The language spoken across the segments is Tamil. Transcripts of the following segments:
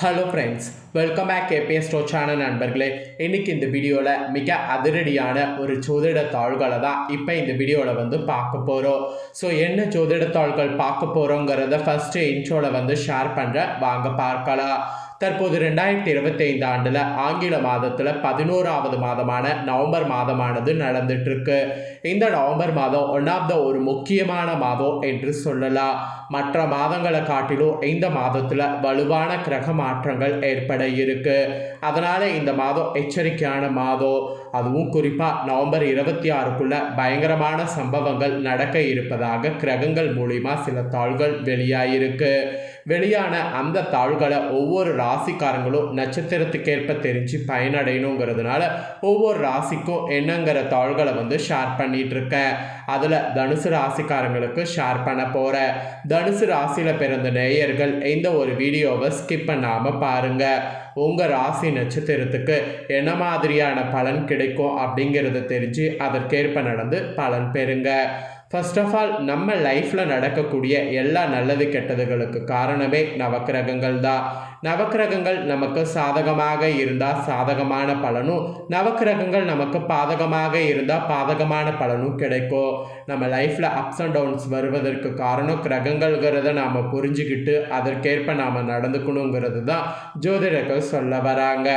Hello friends welcome back KPS ஸ்டோச்சான நண்பர்களே. இன்றைக்கி இந்த வீடியோவில் மிக அதிரடியான ஒரு ஜோதிட தாள்களை தான் இப்போ இந்த வீடியோவில் வந்து பார்க்க போகிறோம் ஸோ என்ன ஜோதிட தாள்கள் பார்க்க போகிறோங்கிறத ஃபஸ்ட்டு இன்ட்ரோவில் வந்து ஷேர் பண்ணுறேன் வாங்க பார்க்கலாம். தற்போது ரெண்டாயிரத்தி இருபத்தைந்து ஆண்டில் ஆங்கில மாதத்தில் பதினோராவது மாதமான நவம்பர் மாதமானது நடந்துட்டு இருக்கு இந்த நவம்பர் மாதம் ஒன் ஆஃப் த ஒரு முக்கியமான மாதம் என்று சொல்லலாம். மற்ற மாதங்களை காட்டிலும் இந்த மாதத்தில் வலுவான கிரக மாற்றங்கள் ஏற்பட இருக்கு. அதனால் இந்த மாதம் எச்சரிக்கையான மாதம். அதுவும் குறிப்பாக நவம்பர் இருபத்தி ஆறுக்குள்ள பயங்கரமான சம்பவங்கள் நடக்க இருப்பதாக கிரகங்கள் மூலிமா சில தாள்கள் வெளியாயிருக்கு. வெளியான அந்த தாள்களை ஒவ்வொரு ராசிக்காரங்களும் நட்சத்திரத்துக்கேற்ப தெரிஞ்சு பயனடையணுங்கிறதுனால ஒவ்வொரு ராசிக்கும் என்னங்கிற தாள்களை வந்து ஷேர் பண்ணிட்டு இருக்கேன். அதில் தனுசு ராசிக்காரங்களுக்கு ஷேர் பண்ண போகிறேன் தனுசு ராசியில் பிறந்த நேயர்கள் இந்த ஒரு வீடியோவை ஸ்கிப் பண்ணாமல் பாருங்கள் உங்கள் ராசி நட்சத்திரத்துக்கு என்ன மாதிரியான பலன் கிடைக்கும் அப்படிங்கிறத தெரிஞ்சு அதற்கேற்ப நடந்து பலன் பெறுங்க. ஃபர்ஸ்ட் ஆஃப் ஆல் நம்ம லைஃப்பில் நடக்கக்கூடிய எல்லா நல்லது கெட்டதுகளுக்கு காரணமே நவக்கிரகங்கள் தான் நவக்கிரகங்கள் நமக்கு சாதகமாக இருந்தால் சாதகமான பலனும் நவக்கிரகங்கள் நமக்கு பாதகமாக இருந்தால் பாதகமான பலனும் கிடைக்கும். நம்ம லைஃப்பில் அப்ஸ் அண்ட் டவுன்ஸ் வருவதற்கு காரணம் கிரகங்கள்ங்கிறத நாம் புரிஞ்சுக்கிட்டு அதற்கேற்ப நாம் நடந்துக்கணுங்கிறது தான் ஜோதிடர்கள் சொல்ல வராங்க.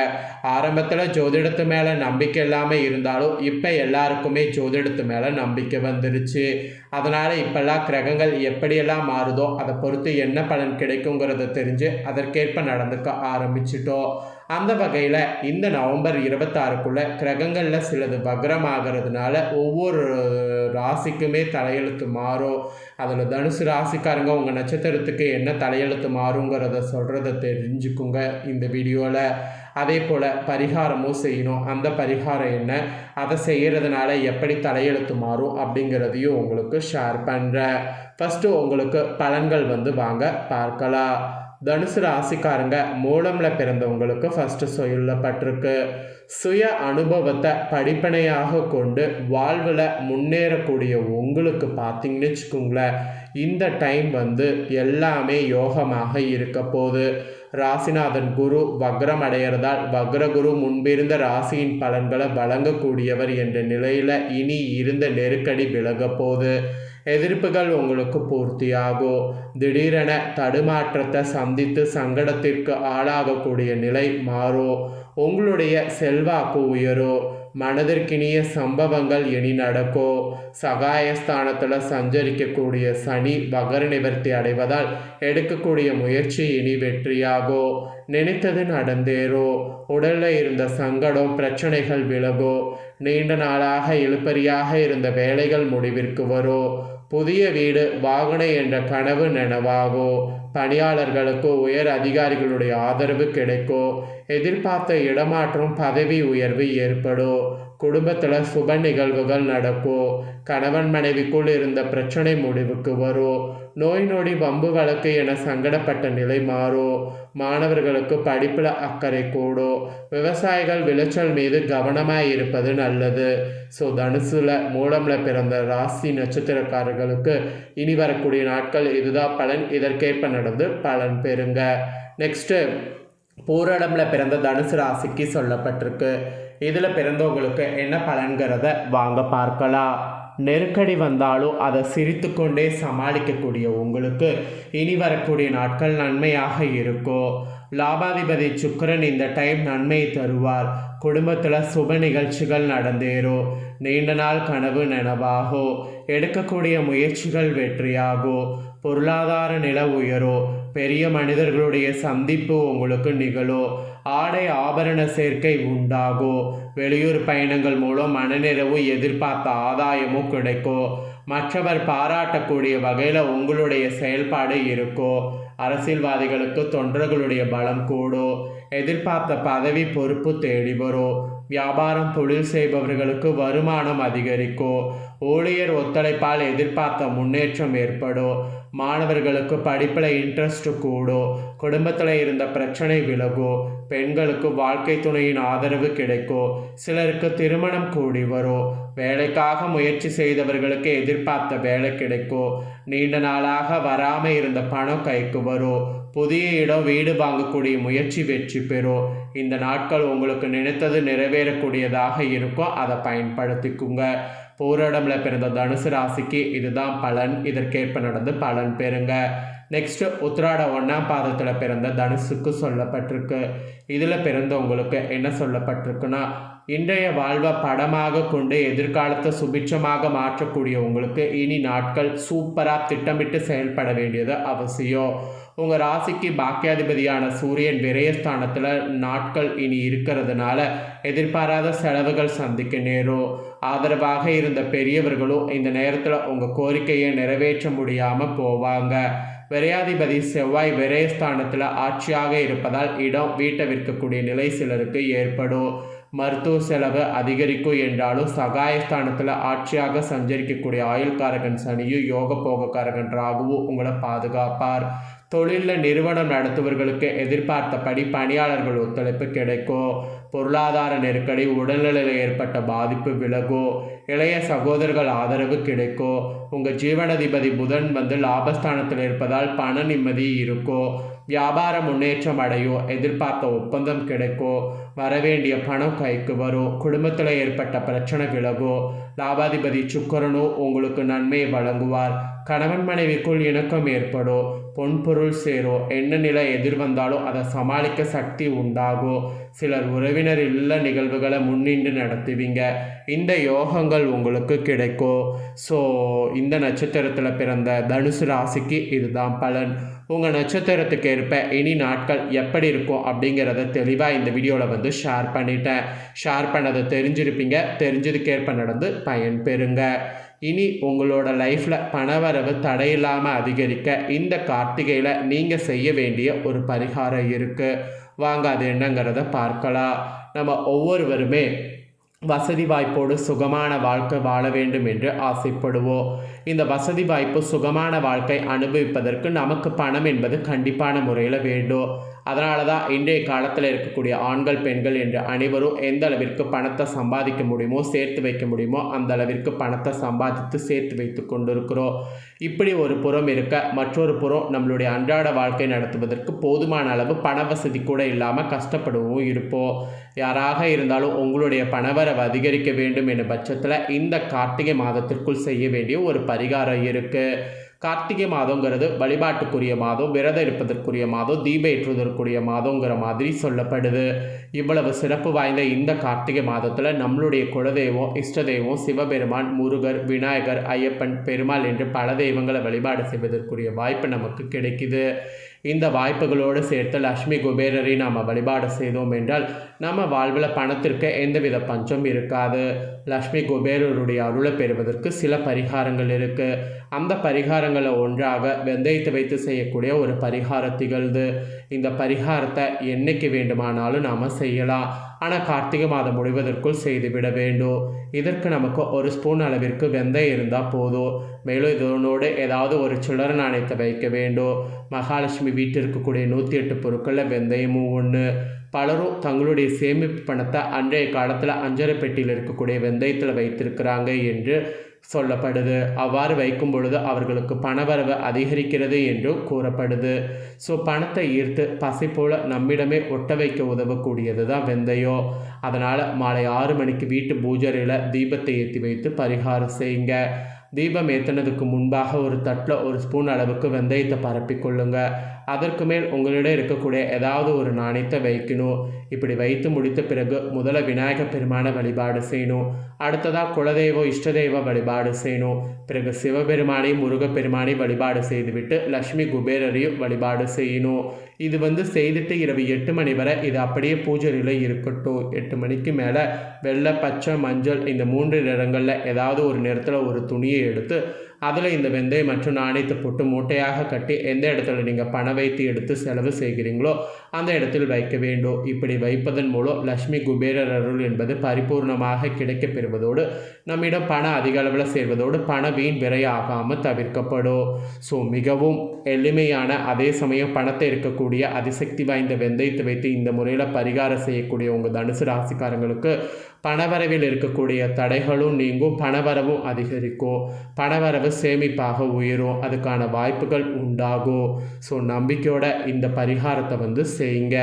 ஆரம்பத்தில் ஜோதிடத்து மேலே நம்பிக்கை இல்லாமல் இருந்தாலும் இப்போ எல்லாருக்குமே ஜோதிடத்து மேலே நம்பிக்கை வந்துருச்சு. அதனால் இப்போல்லாம் கிரகங்கள் எப்படியெல்லாம் மாறுதோ அதை பொறுத்து என்ன பலன் கிடைக்குங்கிறத தெரிஞ்சு அதற்கேற்ப நடந்துக்க ஆரம்பிச்சிட்டோம் அந்த வகையில் இந்த நவம்பர் இருபத்தாறுக்குள்ளே கிரகங்களில் சிலது வக்ரமாகிறதுனால ஒவ்வொரு ராசிக்குமே தலையெழுத்து மாறும். அதில் தனுசு ராசிக்காரங்க உங்கள் நட்சத்திரத்துக்கு என்ன தலையெழுத்து மாறுங்கிறத சொல்கிறத தெரிஞ்சுக்குங்க இந்த வீடியோவில் அதே போல் பரிகாரமும் செய்யணும். அந்த பரிகாரம் என்ன? அதை செய்கிறதுனால எப்படி தலையெழுத்து மாறும் அப்படிங்கிறதையும் உங்களுக்கு ஷேர் பண்ணுறேன் ஃபஸ்ட்டு உங்களுக்கு பலன்கள் வந்து வாங்க பார்க்கலாம். தனுசு ராசிக்காரங்க மூலமில் பிறந்தவங்களுக்கு ஃபஸ்ட்டு சொல்லப்பட்டிருக்கு. சுய அனுபவத்தை படிப்பனையாக கொண்டு வாழ்வில் முன்னேறக்கூடிய உங்களுக்கு பார்த்தீங்கன்னு வச்சுக்கோங்களேன் இந்த டைம் வந்து எல்லாமே யோகமாக இருக்க போகுது. ராசிநாதன் குரு வக்ரம் அடையிறதால் வக்ரகுரு முன்பிருந்த ராசியின் பலன்களை வழங்கக்கூடியவர் என்ற நிலையில் இனி இருந்த நெருக்கடி விலக போகுது. எதிர்ப்புகள் உங்களுக்கு பூர்த்தியாகும் திடீரென தடுமாற்றத்தை சந்தித்து சங்கடத்திற்கு ஆளாகக்கூடிய நிலை மாறும் உங்களுடைய செல்வாக்கு உயரும் மனதிற்கினிய சம்பவங்கள் இனி நடக்கும் சகாயஸ்தானத்தில் சஞ்சரிக்கக்கூடிய சனி பகர நிவர்த்தி அடைவதால் எடுக்கக்கூடிய முயற்சி இனி வெற்றியாகும் நினைத்தது நடந்தேறோ உடலில் இருந்த சங்கடம் பிரச்சனைகள் விலகும் நீண்ட நாளாக இழுப்பறியாக இருந்த வேலைகள் முடிவிற்கு வரும் புதிய வீடு வாகனம் என்ற கனவு நனவாகோ? பணியாளர்களுக்கோ உயர் அதிகாரிகளுடைய ஆதரவு கிடைக்கோ? எதிர்பார்த்த இடமாற்றம் பதவி உயர்வு ஏற்படும் குடும்பத்தில் சுப நிகழ்வுகள் நடக்கும் கணவன் மனைவிக்குள் இருந்த பிரச்சனை முடிவுக்கு வரும் நோய் நொடி வம்பு வழக்கு என சங்கடப்பட்ட நிலை மாறும் மாணவர்களுக்கு படிப்பில் அக்கறை கூடும் விவசாயிகள் விளைச்சல் மீது கவனமாக இருப்பது நல்லது. ஸோ தனுசுல மூலமில் பிறந்த ராசி நட்சத்திரக்காரர்களுக்கு இனி வரக்கூடிய நாட்கள் இதுதான் பலன். இதற்கேற்ப நடந்து பலன் பெறுங்க. நெக்ஸ்ட்டு பூரடமில் பிறந்த தனுசு ராசிக்கு சொல்லப்பட்டிருக்கு. இதில் பிறந்தவங்களுக்கு என்ன பலன்கிறத வாங்க பார்க்கலாம். நெருக்கடி வந்தாலும் அதை சிரித்து கொண்டே சமாளிக்கக்கூடிய உங்களுக்கு இனி வரக்கூடிய நாட்கள் நன்மையாக இருக்கும். லாபாதிபதி சுக்கரன் இந்த டைம் நன்மையை தருவார். குடும்பத்தில் சுப நிகழ்ச்சிகள் நடந்தேறும். நீண்ட நாள் கனவு நனவாகும். எடுக்கக்கூடிய முயற்சிகள் வெற்றியாகும். பொருளாதார நில உயரும் பெரிய மனிதர்களுடைய சந்திப்பு உங்களுக்கு நிகழும் ஆடை ஆபரண சேர்க்கை உண்டாகும் வெளியூர் பயணங்கள் மூலம் மனநிறைவு எதிர்பார்த்த ஆதாயமும் கிடைக்கும் மற்றவர் பாராட்டக்கூடிய வகையில் உங்களுடைய செயல்பாடு இருக்கும் அரசியல்வாதிகளுக்கு தொண்டர்களுடைய பலம் கூடும் எதிர்பார்த்த பதவி பொறுப்பு தேடி வரும் வியாபாரம் தொழில் செய்பவர்களுக்கு வருமானம் அதிகரிக்கும் ஊழியர் ஒத்துழைப்பால் எதிர்பார்த்த முன்னேற்றம் ஏற்படும் மாணவர்களுக்கு படிப்பில் இன்ட்ரெஸ்ட் கூடும் குடும்பத்தில் இருந்த பிரச்சனை விலகும் பெண்களுக்கு வாழ்க்கை துணையின் ஆதரவு கிடைக்கும் சிலருக்கு திருமணம் கூடி வரும் வேலைக்காக முயற்சி செய்தவர்களுக்கு எதிர்பார்த்த வேலை கிடைக்கும் நீண்ட நாளாக வராமல் இருந்த பணம் கைக்கு வரும் புதிய இடம் வீடு வாங்கக்கூடிய முயற்சி வெற்றி பெறும் இந்த நாட்கள் உங்களுக்கு நினைத்தது நிறைவேறக்கூடியதாக இருக்கும் அதை பயன்படுத்திக்குங்க. போராடம்ல பிறந்த தனுசு ராசிக்கு இதுதான் பலன். இதற்கேற்ப நடந்து பலன் பெறுங்க. நெக்ஸ்ட் உத்திராட ஒன்றாம் பாதத்தில் பிறந்த தனுசுக்கு சொல்லப்பட்டிருக்கு. இதில் பிறந்தவங்களுக்கு என்ன சொல்லப்பட்டிருக்குன்னா இன்றைய வாழ்வை படமாக கொண்டு எதிர்காலத்தை சுபிட்சமாக மாற்றக்கூடிய உங்களுக்கு இனி நாட்கள் சூப்பராக திட்டமிட்டு செயல்பட வேண்டியது அவசியம். உங்கள் ராசிக்கு பாக்கியாதிபதியான சூரியன் விரயஸ்தானத்தில் நாட்கள் இனி இருக்கிறதுனால எதிர்பாராத செலவுகள் சந்திக்க நேரும். ஆதரவாக இருந்த பெரியவர்களும் இந்த நேரத்தில் உங்கள் கோரிக்கையை நிறைவேற்ற முடியாமல் போவாங்க. விரையாதிபதி செவ்வாய் விரயஸ்தானத்தில் ஆட்சியாக இருப்பதால் இடம் வீட்டை விற்கக்கூடிய நிலை சிலருக்கு ஏற்படும். மருத்துவ செலவு அதிகரிக்கும் என்றாலும் சகாயஸ்தானத்தில் ஆட்சியாக சஞ்சரிக்கக்கூடிய ஆயுள்காரகன் சனியும் யோக போகக்காரகன் ராகுவும் உங்களை பாதுகாப்பார். தொழிலில் நிறுவனம் நடத்துபவர்களுக்கு எதிர்பார்த்தபடி பணியாளர்கள் ஒத்துழைப்பு கிடைக்கும் பொருளாதார நெருக்கடி உடல்நிலையில் ஏற்பட்ட பாதிப்பு விலகும் இளைய சகோதரர்கள் ஆதரவு கிடைக்கும் உங்கள் ஜீவனதிபதி புதன் வந்து லாபஸ்தானத்தில் இருப்பதால் பண நிம்மதி இருக்கும் வியாபார முன்னேற்றம் அடையும் எதிர்பார்த்த ஒப்பந்தம் கிடைக்கும் வரவேண்டிய பணம் கைக்கு வரும் குடும்பத்தில் ஏற்பட்ட பிரச்சனை விலகும் லாபாதிபதி சுக்கரனும் உங்களுக்கு நன்மையை வழங்குவார். கணவன் மனைவிக்குள் இணக்கம் ஏற்படும் பொன்பொருள் சேரும் என்ன நிலை எதிர்வந்தாலோ அதை சமாளிக்க சக்தி உண்டாகும் சிலர் உறவினர் இல்ல நிகழ்வுகளை முன்னின்று நடத்துவீங்க. இந்த யோகங்கள் உங்களுக்கு கிடைக்கும் ஸோ இந்த நட்சத்திரத்தில் பிறந்த தனுசு ராசிக்கு இதுதான் பலன். உங்கள் நட்சத்திரத்துக்கு ஏற்ப இனி நாட்கள் எப்படி இருக்கும் அப்படிங்கிறத தெளிவாக இந்த வீடியோவில் வந்து ஷேர் பண்ணிட்டேன். ஷேர் பண்ணதை தெரிஞ்சிருப்பீங்க. தெரிஞ்சதுக்கேற்ப நடந்து பயன்பெறுங்க இனி உங்களோட லைஃப்பில் பணவரவு தடையில்லாமல் அதிகரிக்க இந்த கார்த்திகையில் நீங்கள் செய்ய வேண்டிய ஒரு பரிகாரம் இருக்குது வாங்க அது என்னங்கிறத பார்க்கலாம். நம்ம ஒவ்வொருவருமே வசதி வாய்ப்போடு சுகமான வாழ்க்கை வாழ வேண்டும் என்று ஆசைப்படுவோம். இந்த வசதி வாய்ப்பு சுகமான வாழ்க்கை அனுபவிப்பதற்கு நமக்கு பணம் என்பது கண்டிப்பான முறையில் வேண்டும். அதனால தான் இன்றைய காலத்தில் இருக்கக்கூடிய ஆண்கள் பெண்கள் என்று அனைவரும் எந்த அளவிற்கு பணத்தை சம்பாதிக்க முடியுமோ சேர்த்து வைக்க முடியுமோ அந்த அளவிற்கு பணத்தை சம்பாதித்து சேர்த்து வைத்து கொண்டிருக்கிறோம். இப்படி ஒரு புறம் இருக்க மற்றொரு புறம் நம்மளுடைய அன்றாட வாழ்க்கை நடத்துவதற்கு போதுமான அளவு பண வசதி கூட இல்லாமல் கஷ்டப்படவும் இருப்போம். யாராக இருந்தாலும் உங்களுடைய பணவரவு அதிகரிக்க வேண்டும் என்ற பட்சத்தில் இந்த கார்த்திகை மாதத்திற்குள் செய்ய வேண்டிய ஒரு பரிகாரம் இருக்குது கார்த்திகை மாதங்கிறது வழிபாட்டுக்குரிய மாதம் விரதம் இருப்பதற்குரிய மாதம் தீப ஏற்றுவதற்குரிய மாதங்கிற மாதிரி சொல்லப்படுது. இவ்வளவு சிறப்பு வாய்ந்த இந்த கார்த்திகை மாதத்தில் நம்மளுடைய குலதெய்வம் இஷ்ட தெய்வம் சிவபெருமான் முருகர் விநாயகர் ஐயப்பன் பெருமாள் என்று பல தெய்வங்களை வழிபாடு செய்வதற்குரிய வாய்ப்பு நமக்கு கிடைக்குது. இந்த வாய்ப்புகளோடு சேர்த்து லக்ஷ்மி குபேரரை நாம் வழிபாடு செய்தோம் என்றால் நம்ம வாழ்வில் பணத்திற்கு எந்தவித பஞ்சம் இருக்காது. லக்ஷ்மி குபேரருடைய அருளை பெறுவதற்கு சில பரிகாரங்கள் இருக்குது அந்த பரிகாரங்களை ஒன்றாக வெந்தயத்தை வைத்து செய்யக்கூடிய ஒரு பரிகாரம் திகழ்ந்து இந்த பரிகாரத்தை என்றைக்கு வேண்டுமானாலும் நாம் செய்யலாம். ஆனால் கார்த்திகை மாதம் முடிவதற்குள் செய்துவிட வேண்டும். இதற்கு நமக்கு ஒரு ஸ்பூன் அளவிற்கு வெந்தயம் இருந்தால் போதும். மேலும் இதனோடு ஏதாவது ஒரு சில்லற நாணயத்தை வைக்க வேண்டும். மகாலட்சுமி வீட்டிற்கு கூடிய நூற்றி எட்டு பொருட்களில் வெந்தயமும் ஒன்று பலரும் தங்களுடைய சேமிப்பு பணத்தை அன்றைய காலத்தில் அஞ்சரை பெட்டியில் இருக்கக்கூடிய வெந்தயத்தில் வைத்திருக்கிறாங்க என்று சொல்லப்படுது. அவ்வாறு வைக்கும் பொழுது அவர்களுக்கு பணவரவு அதிகரிக்கிறது என்றும் கூறப்படுது. ஸோ பணத்தை ஈர்த்து பசி போல நம்மிடமே ஒட்ட வைக்க உதவக்கூடியது தான் வெந்தயம். அதனால் மாலை ஆறு மணிக்கு வீட்டு பூஜரையில் தீபத்தை ஏற்றி வைத்து பரிகாரம் செய்யுங்க. தீபம் ஏற்றினதுக்கு முன்பாக ஒரு தட்டில் ஒரு ஸ்பூன் அளவுக்கு வெந்தயத்தை பரப்பி கொள்ளுங்கள் அதற்கு மேல் உங்களிடம் இருக்கக்கூடிய ஏதாவது ஒரு நாணயத்தை வைக்கணும். இப்படி வைத்து முடித்த பிறகு முதல்ல விநாயக பெருமான வழிபாடு செய்யணும். அடுத்ததாக குலதெய்வம் இஷ்டதெய்வ வழிபாடு செய்யணும். பிறகு சிவபெருமானை முருகப்பெருமானை வழிபாடு செய்துவிட்டு லக்ஷ்மி குபேரரையும் வழிபாடு செய்யணும். இது வந்து செய்துட்டு இரவு எட்டு மணி வரை இது அப்படியே பூஜையில் இருக்கட்டும். எட்டு மணிக்கு மேலே வெள்ளை பச்சை மஞ்சள் இந்த மூன்று நிறங்களில் ஏதாவது ஒரு நிறத்தில் ஒரு துணியை எடுத்து அதில் இந்த வெந்தயம் மற்றும் நாணயத்தை போட்டு மூட்டையாக கட்டி எந்த இடத்துல நீங்கள் பணம் வைத்து எடுத்து செலவு செய்கிறீங்களோ அந்த இடத்தில் வைக்க வேண்டும். இப்படி வைப்பதன் மூலம் லக்ஷ்மி குபேரர் அருள் என்பது பரிபூர்ணமாக கிடைக்கப் பெறுவதோடு நம்மிடம் பணம் அதிக அளவில் சேர்வதோடு பண வீண் விரையாகாமல் தவிர்க்கப்படும். ஸோ மிகவும் எளிமையான அதே சமயம் பணத்தை இருக்கக்கூடிய அதிசக்தி வாய்ந்த வெந்தயத்தை வைத்து இந்த முறையில் பரிகாரம் செய்யக்கூடிய உங்கள் தனுசு ராசிக்காரங்களுக்கு பணவரவில் இருக்கக்கூடிய தடைகளும் நீங்கும் பணவரவும் அதிகரிக்கும். பணவரவு சேமிப்பாக உயரும். அதுக்கான வாய்ப்புகள் உண்டாகும். ஸோ நம்பிக்கையோட இந்த பரிகாரத்தை வந்து செய்யுங்க.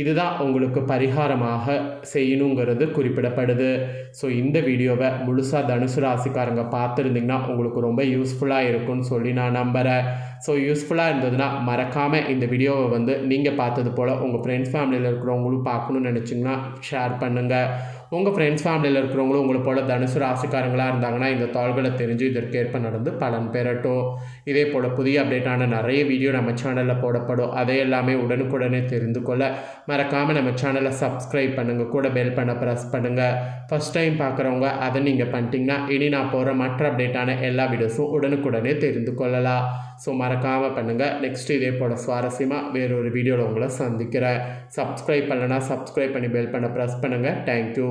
இதுதான் உங்களுக்கு பரிகாரமாக செய்யணுங்கிறது குறிப்பிடப்படுது. ஸோ இந்த வீடியோவை முழுசாக தனுசு ராசிக்காரங்க பார்த்துருந்தீங்கன்னா உங்களுக்கு ரொம்ப யூஸ்ஃபுல்லாக இருக்கும்னு சொல்லி நான் நம்புகிறேன் ஸோ யூஸ்ஃபுல்லாக இருந்ததுன்னா மறக்காமல் இந்த வீடியோவை வந்து நீங்கள் பார்த்தது போல் உங்கள் ஃப்ரெண்ட்ஸ் ஃபேமிலியில் இருக்கிறவங்களும் பார்க்கணுன்னு நினச்சிங்கன்னா ஷேர் பண்ணுங்கள் உங்கள் ஃப்ரெண்ட்ஸ் ஃபேமிலியில் இருக்கிறவங்களும் உங்களை போல் தனுசு ராசிக்காரங்களாக இருந்தாங்கன்னா இந்த தாள்களை தெரிஞ்சு இதற்கேற்ப நடந்து பலன் பெறட்டும். இதே போல் புதிய அப்டேட்டான நிறைய வீடியோ நம்ம சேனலில் போடப்படும். அதை எல்லாமே உடனுக்குடனே தெரிந்து கொள்ள மறக்காமல் நம்ம சேனலை சப்ஸ்கிரைப் பண்ணுங்கள் கூட பெல் பண்ண ப்ரெஸ் பண்ணுங்கள் ஃபஸ்ட் டைம் பார்க்குறவங்க அதை நீங்கள் பண்ணிட்டீங்கன்னா இனி நான் போகிற மற்ற அப்டேட்டான எல்லா வீடியோஸும் உடனுக்குடனே தெரிந்து கொள்ளலாம். ஸோ மறக்காமல் பண்ணுங்கள் நெக்ஸ்ட் இதே போல் சுவாரஸ்யமாக வேறொரு வீடியோவில் உங்களை சந்திக்கிறேன். சப்ஸ்கிரைப் பண்ணலன்னா சப்ஸ்கிரைப் பண்ணி பெல் பண்ண ப்ரெஸ் பண்ணுங்கள் தேங்க்யூ